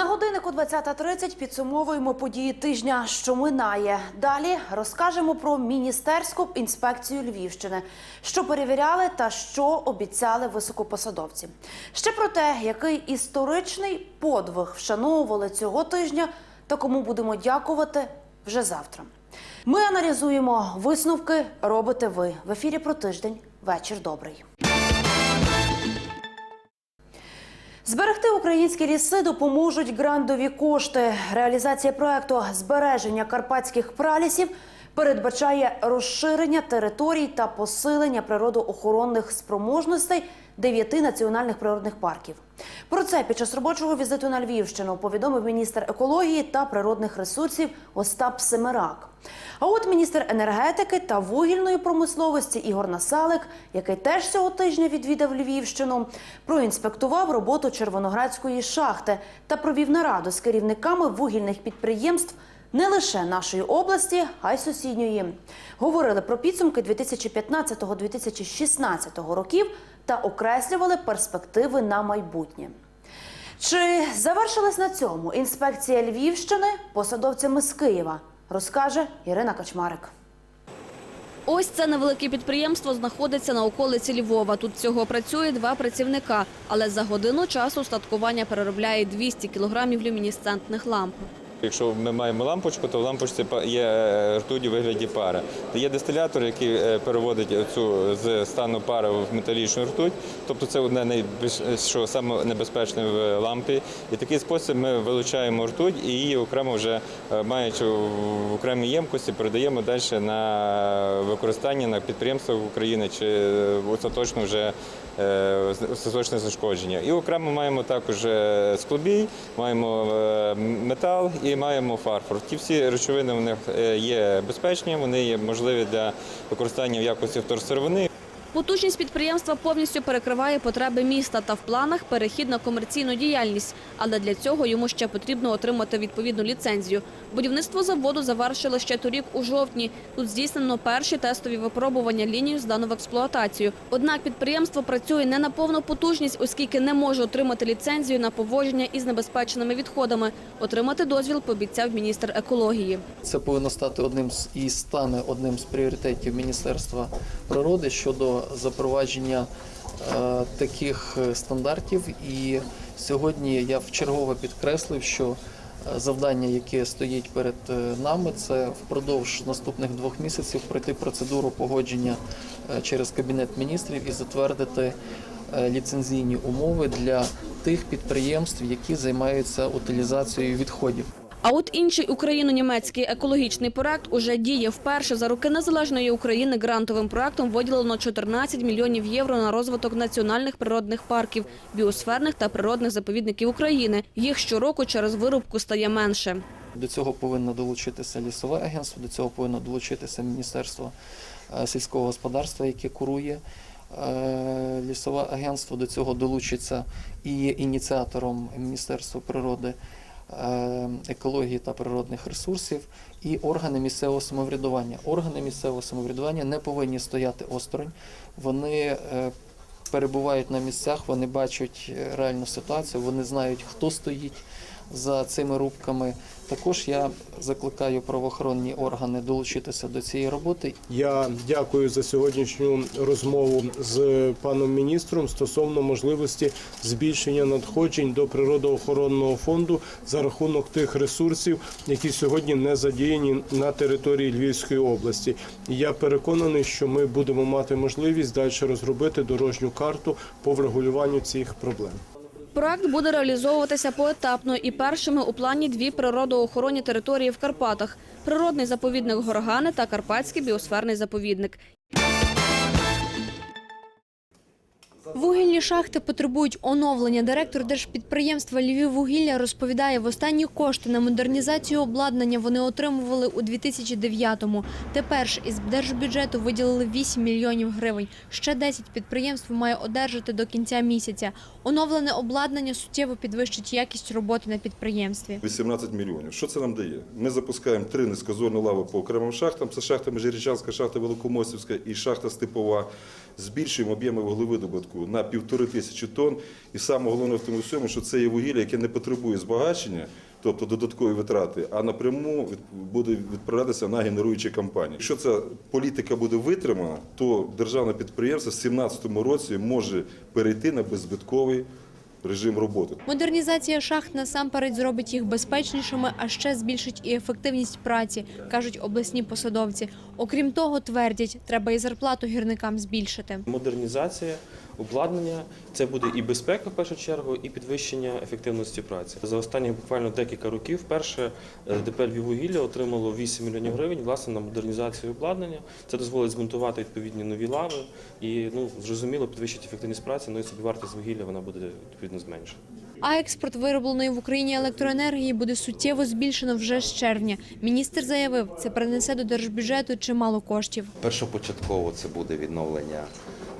На годиннику 20.30 підсумовуємо події тижня, що минає. Далі розкажемо про міністерську інспекцію Львівщини, що перевіряли та що обіцяли високопосадовці. Ще про те, який історичний подвиг вшановували цього тижня та кому будемо дякувати вже завтра. Ми аналізуємо висновки. Робите ви в ефірі про тиждень. Вечір добрий. Зберегти українські ліси допоможуть грандові кошти. Реалізація проекту збереження карпатських пралісів передбачає розширення територій та посилення природоохоронних спроможностей дев'яти національних природних парків. Про це під час робочого візиту на Львівщину повідомив міністр екології та природних ресурсів Остап Семерак. А от міністр енергетики та вугільної промисловості Ігор Насалик, який теж цього тижня відвідав Львівщину, проінспектував роботу Червоноградської шахти та провів нараду з керівниками вугільних підприємств не лише нашої області, а й сусідньої. Говорили про підсумки 2015-2016 років та окреслювали перспективи на майбутнє. Чи завершилась на цьому інспекція Львівщини посадовцями з Києва? Розкаже Ірина Качмарик. Ось це невелике підприємство знаходиться на околиці Львова. Тут всього працює два працівника, але за годину часу устаткування переробляє 200 кілограмів люмінесцентних ламп. Якщо ми маємо лампочку, то в лампочці є е, ртуть у вигляді пари. Є дистилятор, який е, переводить цю з стану пари в металічну ртуть. Тобто це одне найбільш що саме в лампі. І такий спосіб ми вилучаємо ртуть і її окремо вже е, маючи в окремій ємкості, передаємо далі на використання на підприємствах України чи остаточно вже остаточне зашкодження. І окремо маємо також е, склобій, маємо е, метал і маємо фарфор. Ті всі речовини в них е, є безпечні, вони є можливі для використання в якості вторсировини. Потужність підприємства повністю перекриває потреби міста та в планах перехід на комерційну діяльність. Але для цього йому ще потрібно отримати відповідну ліцензію. Будівництво заводу завершили ще торік у жовтні. Тут здійснено перші тестові випробування лінію здано в експлуатацію. Однак підприємство працює не на повну потужність, оскільки не може отримати ліцензію на поводження із небезпечними відходами. Отримати дозвіл пообіцяв міністр екології. Це повинно стати одним з і стане одним з пріоритетів Міністерства природи щодо запровадження е, таких е, стандартів. І сьогодні я вчергово підкреслив, що е, завдання, яке стоїть перед нами, це впродовж наступних двох місяців пройти процедуру погодження через кабінет міністрів і затвердити ліцензійні умови для тих підприємств, які займаються утилізацією відходів. А от інший україно-німецький екологічний проект уже діє вперше за роки незалежної України. Грантовим проектом виділено 14 мільйонів євро на розвиток національних природних парків, біосферних та природних заповідників України. Їх щороку через вирубку стає менше. До цього повинно долучитися лісове агентство, до цього повинно долучитися Міністерство е, сільського господарства, яке курує е, лісове агентство. До цього долучиться і є ініціатором Міністерство природи, екології та природних ресурсів і органи місцевого самоврядування. Органи місцевого самоврядування не повинні стояти осторонь. Вони е, перебувають на місцях, вони бачать е, реальну ситуацію, вони знають, хто стоїть за цими рубками. Також я закликаю правоохоронні органи долучитися до цієї роботи Я дякую за сьогоднішню розмову з паном міністром стосовно можливості збільшення надходжень до природоохоронного фонду за рахунок тих ресурсів, які сьогодні не задіяні на території Львівської області. Я переконаний, що ми будемо мати можливість далі розробити дорожню карту по врегулюванню цих проблем. Проект буде реалізовуватися поетапно і першими у плані дві природоохоронні території в Карпатах: природний заповідник Горгани та Карпатський біосферний заповідник. Вугільні шахти потребують оновлення. Директор держпідприємства «Львіввугілля» розповідає, в останні кошти на модернізацію обладнання вони отримували у 2009-му. Тепер ж із держбюджету виділили 8 мільйонів гривень. Ще 10 підприємств має одержати до кінця місяця. Оновлене обладнання суттєво підвищить якість роботи на підприємстві. 18 мільйонів. Що це нам дає? Ми запускаємо три низькозорні лави по окремим шахтам. Це шахта Межирічанська, шахта Великомостівська і шахта Степова. Збільшуємо об'єми вуглевидобутку на півтори тисячі тонн. І саме головне в тому всьому, що це є вугілля, яке не потребує збагачення, тобто додаткові витрати, а напряму буде відправлятися на генеруючі компанії. Якщо ця політика буде витримана, то державне підприємство в 2017 році може перейти на беззбитковий режим роботи. Модернізація шахт насамперед зробить їх безпечнішими, а ще збільшить і ефективність праці, кажуть обласні посадовці. Окрім того, твердять, треба і зарплату гірникам збільшити. Модернізація, обладнання це буде і безпека в першу чергу, і підвищення ефективності праці. За останні буквально декілька років вперше е, ДП «Львіввугілля» отримало 8 мільйонів гривень власне на модернізацію обладнання. Це дозволить змонтувати відповідні нові лави і ну зрозуміло підвищить ефективність праці. Ну і собівартість вугілля вона буде відповідно зменшена. А експорт виробленої в Україні електроенергії буде суттєво збільшено вже з червня. Міністр заявив, це принесе до держбюджету чимало коштів. Першопочатково це буде відновлення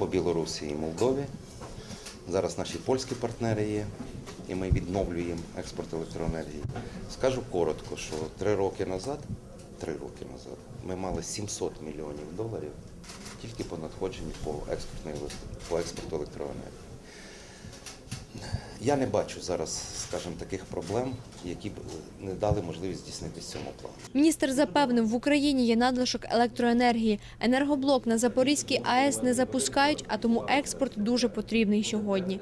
по Білорусі і Молдові. Зараз наші польські партнери є, і ми відновлюємо експорт електроенергії. Скажу коротко, що три роки назад, три роки назад, ми мали 700 мільйонів доларів тільки по надходженню по, по експорту електроенергії. Я не бачу зараз, скажімо, таких проблем, які б не дали можливість здійснити цьому плану. Міністр запевнив, в Україні є надлишок електроенергії. Енергоблок на Запорізькій АЕС не запускають, а тому експорт дуже потрібний сьогодні.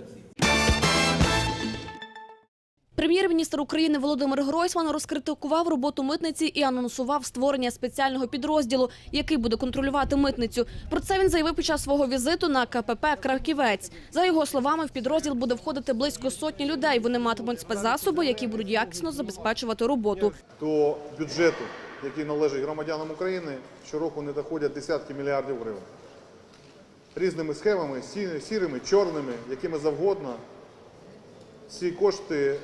Прем'єр-міністр України Володимир Гройсман розкритикував роботу митниці і анонсував створення спеціального підрозділу, який буде контролювати митницю. Про це він заявив під час свого візиту на КПП Краківець. За його словами, в підрозділ буде входити близько сотні людей. Вони матимуть спецзасоби, які будуть якісно забезпечувати роботу. до бюджету, який належить громадянам України, щороку не доходять десятки мільярдів гривень. Різними схемами, сі- сірими, чорними, якими завгодно, ці кошти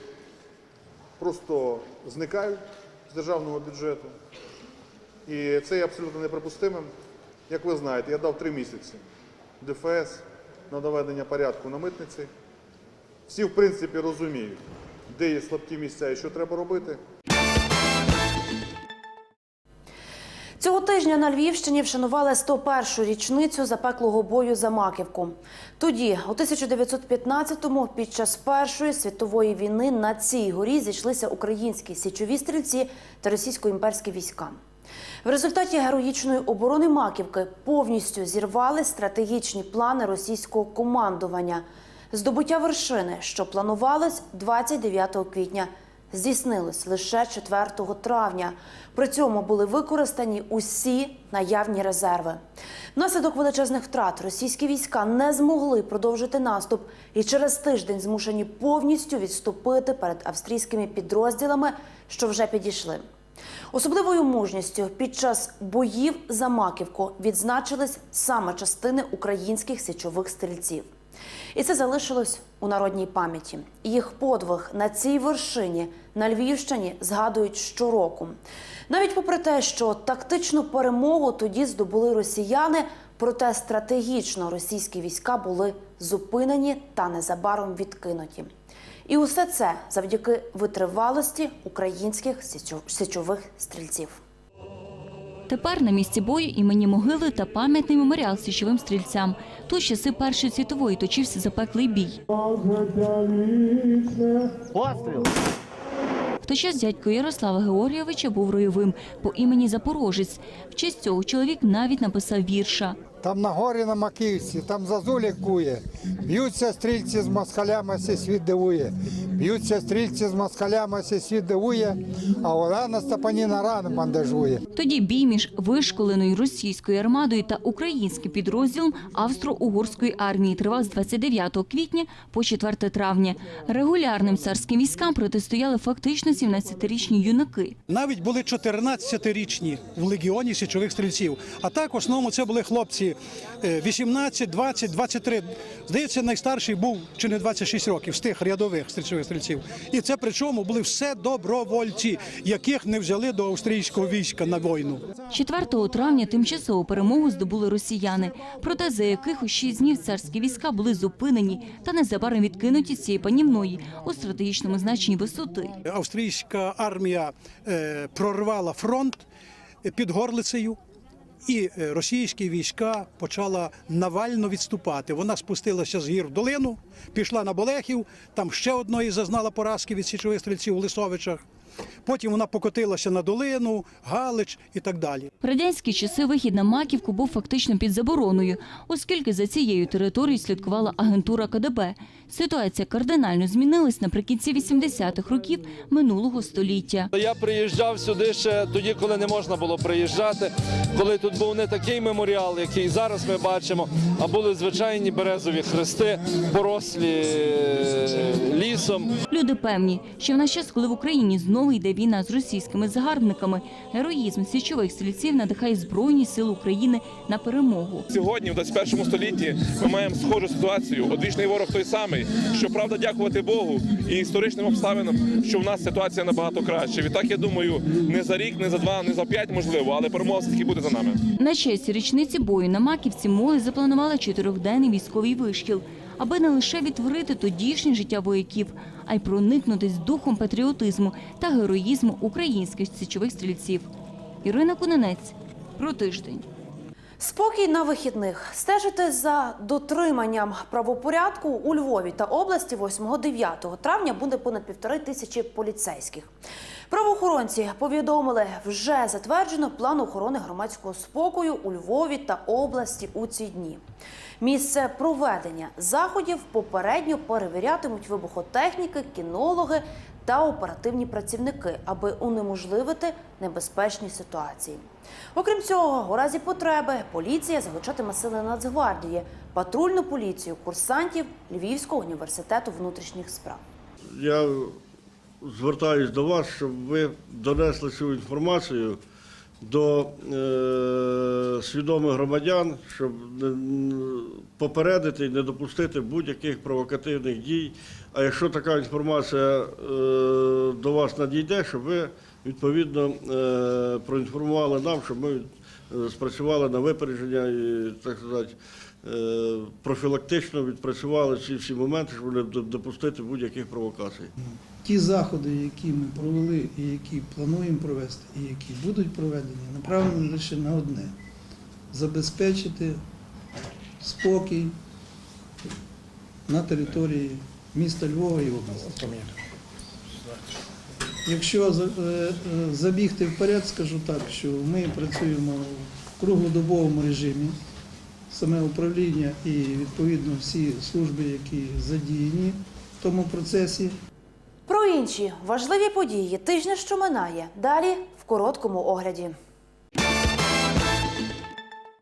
просто зникають з державного бюджету. І це є абсолютно неприпустимим. Як ви знаєте, я дав три місяці ДФС на доведення порядку на митниці. Всі, в принципі, розуміють, де є слабкі місця і що треба робити. Цього тижня на Львівщині вшанували 101-шу річницю запеклого бою за Маківку. Тоді, у 1915-му, під час Першої світової війни на цій горі зійшлися українські січові стрільці та російсько-імперські війська. В результаті героїчної оборони Маківки повністю зірвали стратегічні плани російського командування. Здобуття вершини, що планувалось 29 квітня, здійснилось лише 4 травня. При цьому були використані усі наявні резерви. Внаслідок величезних втрат російські війська не змогли продовжити наступ і через тиждень змушені повністю відступити перед австрійськими підрозділами, що вже підійшли. Особливою мужністю під час боїв за Маківку відзначились саме частини українських січових стрільців. І це залишилось у народній пам'яті. Їх подвиг на цій вершині на Львівщині згадують щороку. Навіть попри те, що тактичну перемогу тоді здобули росіяни, проте стратегічно російські війська були зупинені та незабаром відкинуті. І усе це завдяки витривалості українських січових стрільців. Тепер на місці бою імені могили та пам'ятний меморіал січовим стрільцям. Тут часи Першої світової точився запеклий бій. В той час дядько Ярослава Георгійовича був ройовим по імені Запорожець. В честь цього чоловік навіть написав вірша. Там на горі на Маківці, там зазулі кує. Б'ються стрільці з москалями, сей світ дивує. Б'ються стрільці з москалями, сей світ дивує, а Олена Степаніна рано бандажує. Тоді бій між вишколеною російською армадою та українським підрозділом австро-угорської армії тривав з 29 квітня по 4 травня. Регулярним царським військам протистояли фактично 17-річні юнаки. Навіть були 14-річні в легіоні січових стрільців. А так в основному це були хлопці е, 18, 20, 23. Здається, найстарший був чи не 26 років з тих рядових стрільцових стрільців. І це причому були все добровольці, яких не взяли до австрійського війська на війну. 4 травня тимчасову перемогу здобули росіяни, проте за якихось шість днів царські війська були зупинені та незабаром відкинуті з цієї панівної у стратегічному значенні висоти. Австрійська армія е, прорвала фронт під Горлицею. І е, російські війська почала навально відступати. Вона спустилася з гір в долину, пішла на Болехів, там ще одної зазнала поразки від січових стрільців у Лисовичах. Потім вона покотилася на долину, Галич і так далі. В радянські часи вихід на Маківку був фактично під забороною, оскільки за цією територією слідкувала агентура КДБ. Ситуація кардинально змінилась наприкінці 80-х років минулого століття. Я приїжджав сюди ще тоді, коли не можна було приїжджати, коли тут був не такий меморіал, який зараз ми бачимо, а були звичайні березові хрести, порослі е, лісом. Люди певні, що в наш час, коли в Україні знову йде війна з російськими загарбниками, героїзм січових стрільців надихає Збройні сили України на перемогу. Сьогодні, в 21 столітті, ми маємо схожу ситуацію. Одвічний ворог той самий. Щоправда, дякувати Богу і історичним обставинам, що в нас ситуація набагато краще. Відтак, я думаю, не за рік, не за два, не за п'ять, можливо, але перемога все-таки буде за нами. На честь річниці бою на Маківці молодь запланувала чотирьохденний військовий вишкіл, аби не лише відтворити тодішнє життя вояків, а й проникнутись духом патріотизму та героїзму українських січових стрільців. Ірина Куненець про тиждень. Спокій на вихідних. Стежити за дотриманням правопорядку у Львові та області 8-9 травня буде понад півтори тисячі поліцейських. Правоохоронці повідомили, вже затверджено план охорони громадського спокою у Львові та області у ці дні. Місце проведення заходів попередньо перевірятимуть вибухотехніки, кінологи та оперативні працівники, аби унеможливити небезпечні ситуації. Окрім цього, у разі потреби поліція залучатиме сили Нацгвардії, патрульну поліцію, курсантів Львівського університету внутрішніх справ. Я звертаюсь до вас, щоб ви донесли цю інформацію до е, свідомих громадян, щоб попередити і не допустити будь-яких провокативних дій. А якщо така інформація е, до вас надійде, щоб ви відповідно е, проінформували нам, щоб ми е, спрацювали на випередження і так сказати. Профілактично відпрацювали ці всі моменти, щоб не допустити будь-яких провокацій. Ті заходи, які ми провели і які плануємо провести, і які будуть проведені, направлені лише на одне забезпечити спокій на території міста Львова і області. Якщо е, е, забігти вперед, скажу так, що ми працюємо в круглодобовому режимі, саме управління і відповідно всі служби, які задіяні в тому процесі. Про інші важливі події тижня, що минає. Далі в короткому огляді.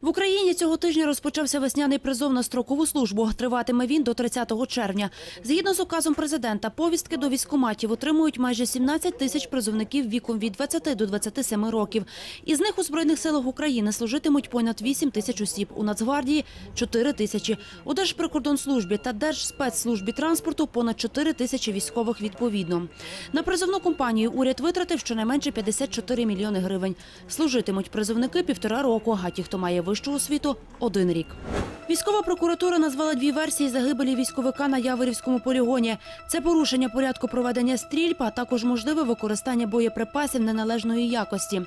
В Україні цього тижня розпочався весняний призов на строкову службу. Триватиме він до 30 червня. Згідно з указом президента, повістки до військкоматів отримують майже 17 тисяч призовників віком від 20 до 27 років. Із них у Збройних силах України служитимуть понад 8 тисяч осіб, у Нацгвардії – 4 тисячі, у Держприкордонслужбі та Держспецслужбі транспорту – понад 4 тисячі військових відповідно. На призовну кампанію уряд витратив щонайменше 54 мільйони гривень. Служитимуть призовники півтора року, а ті, хто має вищу освіту – один рік. Військова прокуратура назвала дві версії загибелі військовика на Яворівському полігоні. Це порушення порядку проведення стрільб, а також можливе використання боєприпасів неналежної якості.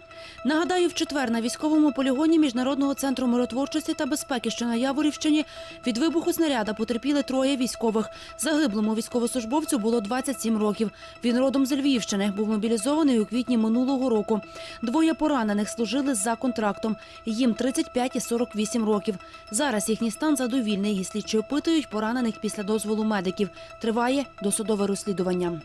Нагадаю, в четвер на військовому полігоні Міжнародного центру миротворчості та безпеки, що на Яворівщині, від вибуху снаряда потерпіли троє військових. Загиблому військовослужбовцю було 27 років. Він родом з Львівщини, був мобілізований у квітні минулого року. Двоє поранених служили за контрактом. Їм 35 і 48 років. Зараз їхній стан задовільний. І слідчі опитують поранених після дозволу медиків. Триває досудове розслідування.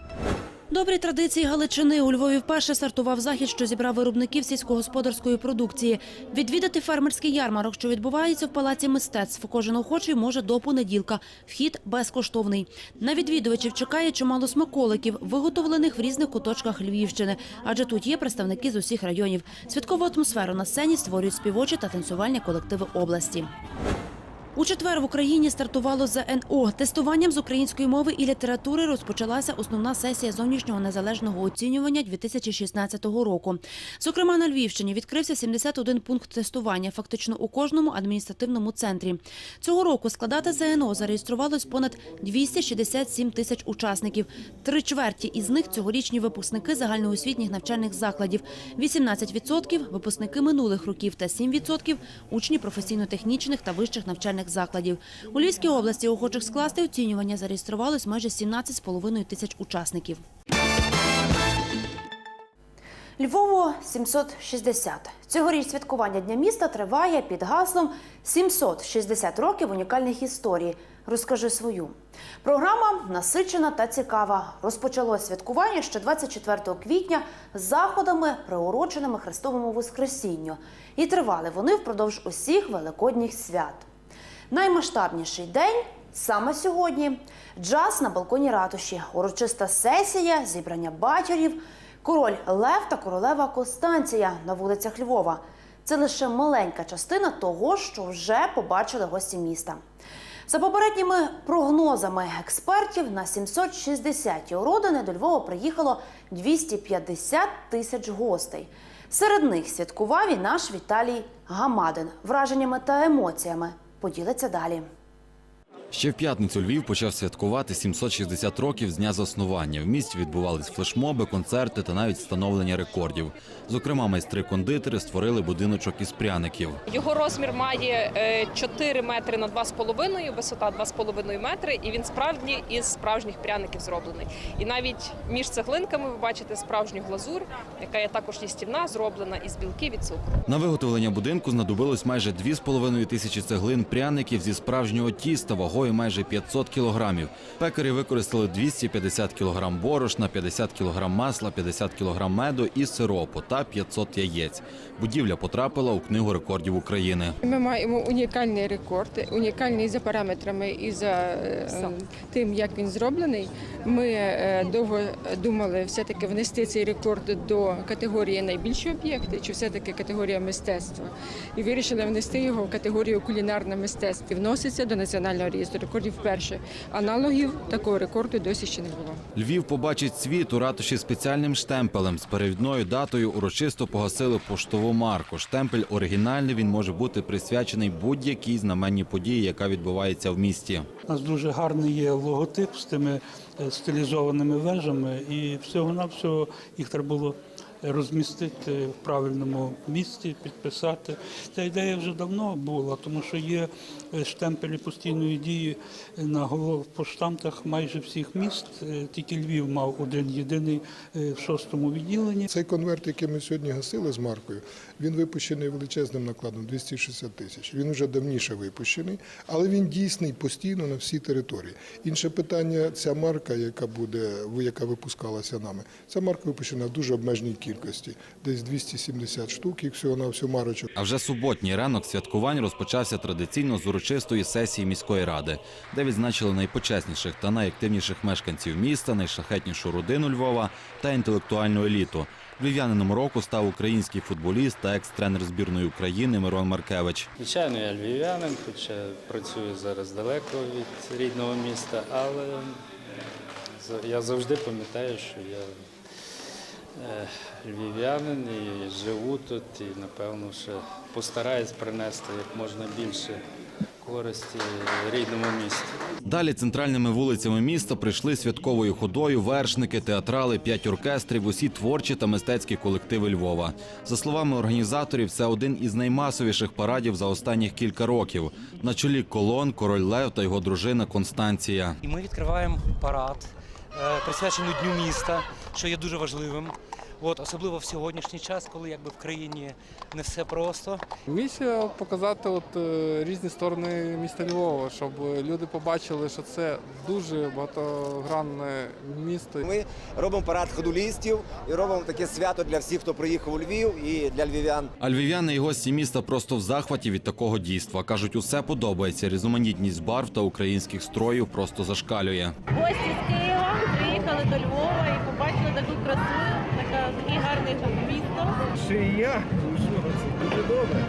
Добрі традиції Галичини у Львові вперше стартував захід, що зібрав виробників сільськогосподарської продукції. Відвідати фермерський ярмарок, що відбувається в палаці мистецтв. Кожен охочий може до понеділка. Вхід безкоштовний. На відвідувачів чекає чимало смаколиків, виготовлених в різних куточках Львівщини, адже тут є представники з усіх районів. Святкову атмосферу на сцені створюють співочі та танцювальні колективи області. У четвер в Україні стартувало ЗНО. Тестуванням з української мови і літератури розпочалася основна сесія зовнішнього незалежного оцінювання 2016 року. Зокрема, на Львівщині відкрився 71 пункт тестування, фактично у кожному адміністративному центрі. Цього року складати ЗНО зареєструвалось понад 267 тисяч учасників. Три чверті із них цьогорічні випускники загальноосвітніх навчальних закладів, 18% – випускники минулих років та 7% – учні професійно-технічних та вищих навчальних закладів. У Львівській області охочих скласти оцінювання зареєструвалось майже 17,5 тисяч учасників. Львову 760. Цьогоріч святкування Дня міста триває під гаслом «760 років унікальних історій. Розкажи свою. Програма насичена та цікава. Розпочалось святкування ще 24 квітня з заходами, приуроченими Христовому Воскресінню. І тривали вони впродовж усіх великодніх свят. Наймасштабніший день саме сьогодні. Джаз на балконі ратуші, урочиста сесія, зібрання батьків, король Лев та королева Констанція на вулицях Львова. Це лише маленька частина того, що вже побачили гості міста. За попередніми прогнозами експертів, на 760-ті уродини до Львова приїхало 250 тисяч гостей. Серед них святкував і наш Віталій Гамадин. Враженнями та емоціями поділиться далі. Ще в п'ятницю Львів почав святкувати 760 років з дня заснування. В місті відбувались флешмоби, концерти та навіть встановлення рекордів. Зокрема, майстри-кондитери створили будиночок із пряників. Його розмір має е, 4 метри на 2,5, висота 2,5 метри, і він справді із справжніх пряників зроблений. І навіть між цеглинками ви бачите справжню глазур, яка є також їстівна, зроблена із білки від цукру. На виготовлення будинку знадобилось майже 2,5 тисячі цеглин пряників зі справжнього тіста вагою майже 500 кілограмів. Пекарі використали 250 кілограм борошна, 50 кілограм масла, 50 кілограм меду і сиропу та 500 яєць. Будівля потрапила у книгу рекордів України. Ми маємо унікальний рекорд, унікальний за параметрами і за е, тим, як він зроблений. Ми е, довго думали все-таки внести цей рекорд до категорії найбільші об'єкти, чи все-таки категорія мистецтва. І вирішили внести його в категорію кулінарне мистецтво. Вноситься до національного реєстру рекордів вперше. Аналогів такого рекорду досі ще не було. Львів побачить світ у ратуші спеціальним штемпелем. З перевідною датою урочисто погасили поштову марку. Штемпель оригінальний, він може бути присвячений будь-якій знаменній події, яка відбувається в місті. У нас дуже гарний є логотип з тими е, стилізованими вежами, і всього-навсього їх треба було розмістити в правильному місці, підписати. Ця ідея вже давно була, тому що є е, штемпелі постійної дії на головпоштамтах майже всіх міст. Е, Тільки Львів мав один єдиний е, в шостому відділенні. Цей конверт, який ми сьогодні гасили з маркою, він випущений величезним накладом 260 тисяч. Він вже давніше випущений, але він дійсний постійно на всій території. Інше питання, ця марка, яка буде яка випускалася нами, ця марка випущена в дуже обмеженій кількості, десь 270 штук, їх всього на всю марочок. А вже суботній ранок святкувань розпочався традиційно з урочистої сесії міської ради, де відзначили найпочесніших та найактивніших мешканців міста, найшахетнішу родину Львова та інтелектуальну еліту. Львів'янином року став український футболіст та екс-тренер збірної України Мирон Маркевич. Звичайно, я львів'янин, хоча працюю зараз далеко від рідного міста, але я завжди пам'ятаю, що я львів'янин і живу тут, і напевно ще постараюсь принести як можна більше користі рідному місту. Далі центральними вулицями міста прийшли святковою ходою вершники, театрали, п'ять оркестрів, усі творчі та мистецькі колективи Львова. За словами організаторів, це один із наймасовіших парадів за останніх кілька років. На чолі колон король Лев та його дружина Констанція. І ми відкриваємо парад, е, присвячений Дню міста, що є дуже важливим. От, особливо в сьогоднішній час, коли якби в країні не все просто. Місія показати от е, різні сторони міста Львова, щоб люди побачили, що це дуже багатогранне місто. Ми робимо парад ходулістів і робимо таке свято для всіх, хто приїхав у Львів і для львів'ян. А львів'яни і гості міста просто в захваті від такого дійства. Кажуть, усе подобається. Різноманітність барв та українських строїв просто зашкалює. Гості з Києва приїхали до Львова і побачили таку красу, така, такий гарний місто. Ще і я, ну що, це дуже добре.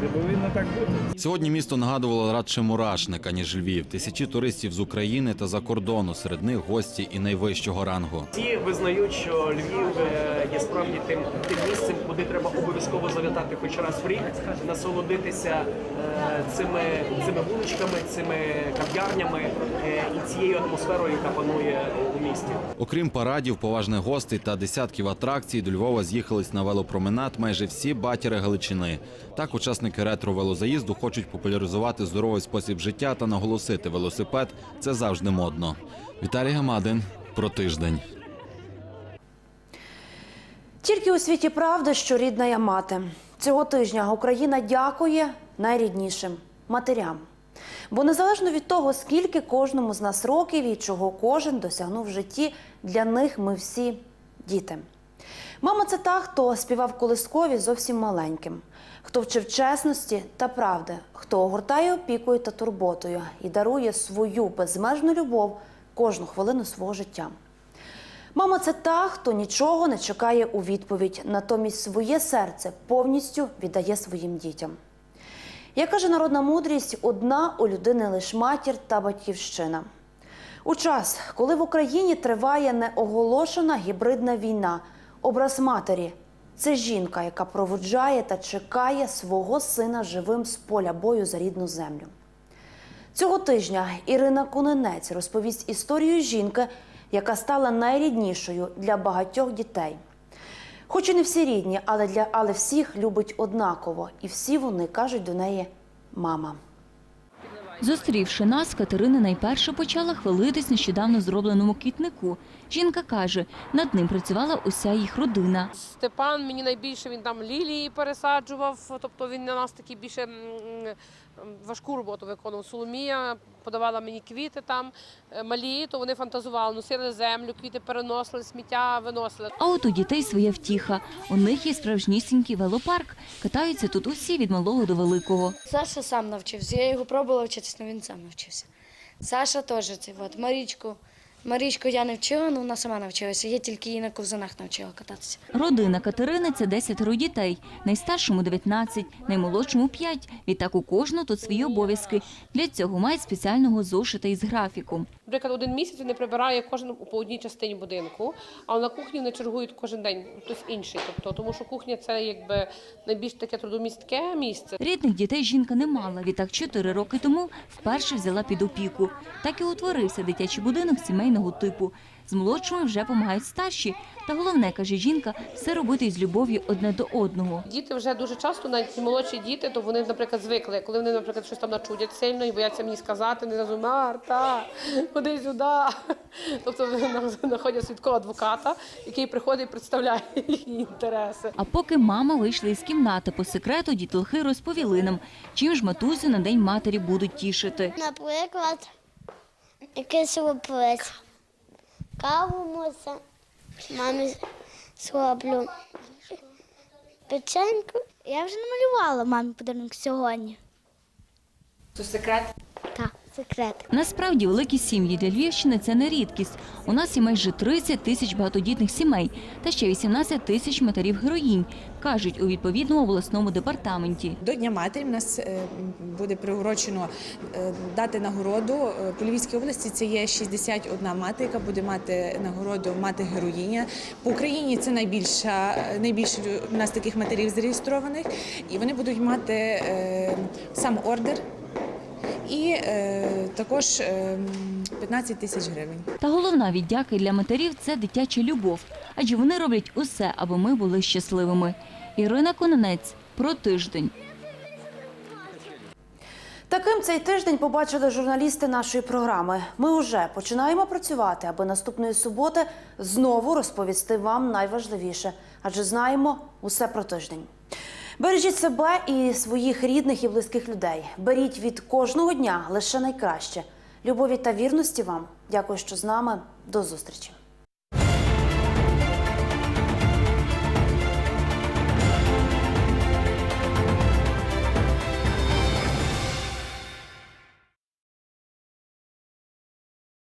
Це повинно так бути. Сьогодні місто нагадувало радше мурашник, аніж Львів. Тисячі туристів з України та за кордону, серед них гості і найвищого рангу. Всі визнають, що Львів е, є справді тим, тим місцем, куди треба обов'язково завітати хоч раз в рік, насолодитися е, цими, цими вуличками, цими кав'ярнями е, і цією атмосферою, яка панує у місті. Окрім парадів, поважних гостей та десятків атракцій, до Львова з'їхались на велопроменад майже всі батіри Галичини. Так, учасники ретро-велозаїзду хочуть популяризувати здоровий спосіб життя та наголосити велосипед це завжди модно. Віталій Гамадин про тиждень. Тільки у світі правди, що рідна я мати. Цього тижня Україна дякує найріднішим матерям. Бо незалежно від того, скільки кожному з нас років і чого кожен досягнув в житті, для них ми всі діти. Мама це та, хто співав колискові зовсім маленьким, хто вчив чесності та правди, хто огортає опікою та турботою і дарує свою безмежну любов кожну хвилину свого життя. Мама це та, хто нічого не чекає у відповідь, натомість своє серце повністю віддає своїм дітям. Як каже народна мудрість, одна у людини лиш матір та батьківщина. У час, коли в Україні триває неоголошена гібридна війна, образ матері це жінка, яка проводжає та чекає свого сина живим з поля бою за рідну землю. Цього тижня Ірина Кунинець розповість історію жінки, яка стала найріднішою для багатьох дітей. Хоч і не всі рідні, але для але всіх любить однаково, і всі вони кажуть до неї мама. Зустрівши нас, Катерина найперше почала хвалитись нещодавно зробленому квітнику. Жінка каже, над ним працювала уся їх родина. Степан мені найбільше він там лілії пересаджував, тобто він на нас такі більше важку роботу виконував. Соломія подавала мені квіти там е, малі, то вони фантазували, носили землю, квіти переносили, сміття виносили. А от у дітей своя втіха. У них є справжнісінький велопарк. Катаються тут усі від малого до великого. Саша сам навчився. Я його пробувала вчитися, але він сам навчився. Саша теж цей от, Марічку. Марічку я не вчила, але вона сама навчилася. Я тільки її на ковзанах навчила кататися. Родина Катерини це десятеро дітей. Найстаршому 19, наймолодшому 5. Відтак у кожного тут свої обов'язки. Для цього мають спеціального зошита із графіком. Наприклад, один місяць не прибирає кожен по одній частині будинку, але на кухні вони чергують кожен день хтось інший. Тобто, тому що кухня це якби найбільш таке трудомістке місце. Рідних дітей жінка не мала. Відтак чотири роки тому вперше взяла під опіку. Так і утворився дитячий будинок сімейного типу. З молодшими вже допомагають старші. Та головне, каже жінка, все робити із любов'ю одне до одного. Діти вже дуже часто, навіть ці молодші діти, то вони, наприклад, звикли. Коли вони, наприклад, щось там начудять сильно і бояться мені сказати, не зразу Марта, ходи сюди. Тобто знаходять свідкого адвоката, який приходить і представляє їхні інтереси. А поки мама вийшла із кімнати по секрету, дітлахи розповіли нам, чим ж матусю на день матері будуть тішити. Наприклад, якийсь сюрприз. Каву може мамі зроблю. Печеньку. Я вже намалювала мамі подарунок сьогодні. Це секрет? Секрет. Насправді великі сім'ї для Львівщини це не рідкість. У нас є майже 30 тисяч багатодітних сімей та ще 18 тисяч матерів героїнь, кажуть у відповідному обласному департаменті. До Дня матері в нас е, буде приурочено е, дати нагороду. Е, По Львівській області це є 61 мати, яка буде мати нагороду мати героїня. По Україні це найбільша найбільше у нас таких матерів зареєстрованих, і вони будуть мати сам ордер. І е, також е, 15 тисяч гривень. Та головна віддяка для матерів це дитяча любов, адже вони роблять усе, аби ми були щасливими. Ірина Кононець про тиждень. Таким цей тиждень побачили журналісти нашої програми. Ми вже починаємо працювати, аби наступної суботи знову розповісти вам найважливіше, адже знаємо усе про тиждень. Бережіть себе і своїх рідних і близьких людей. Беріть від кожного дня лише найкраще. Любові та вірності вам. Дякую, що з нами. До зустрічі.